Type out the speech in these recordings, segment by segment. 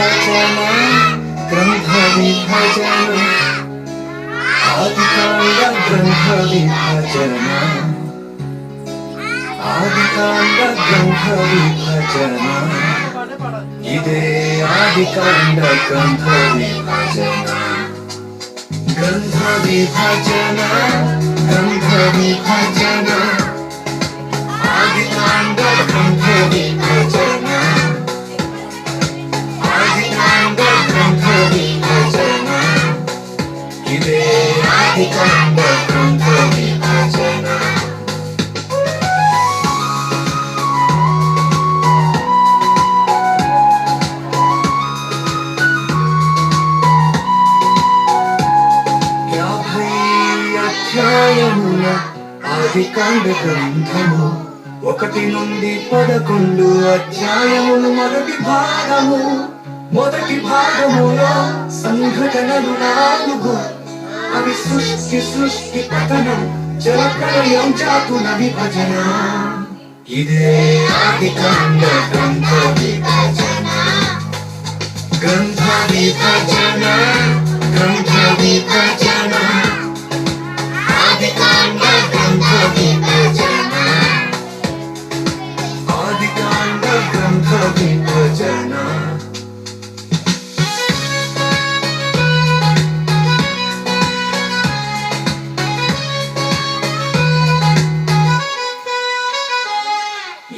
విభజన గ్రంథ విభజన ఆదికాండ గ్రంథ విభజన ఆదికాండ గ్రంథ విభజన ఇదే ఆదికాండ అధ్యాయముల ఆదికాండ గ్రంథము. ఒకటి నుండి పదకొండు అధ్యాయములు మొదటి భాగము. మొదటి భాగములో సంఘటనలు నాలుగు. అవి సృష్టి సృష్టి పతనం జలప్రలయం జాతుల విభజన ఇదే ఆదికాండ గ్రంథ విభజన గ్రంథ విభజన గ్రంథ విభజన విభజన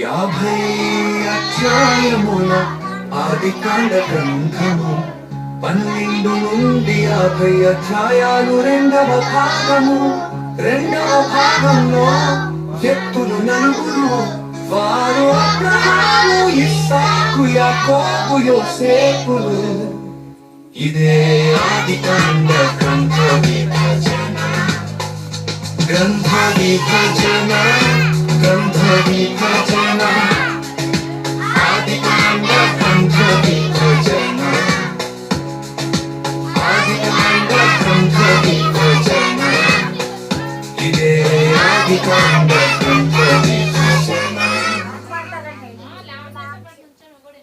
యాభై అధ్యాయముల ఆదికాండ గ్రంథము. పన్నెండు నుండి యాభై అధ్యాయాలు రెండవ భాగము. రెండవ భాగంలో వ్యక్తులు నలుగురు 있었고 야곱고 요셉은 이대 어디간다 건더기 가잖아. 건더기 파자마 건더기 파자마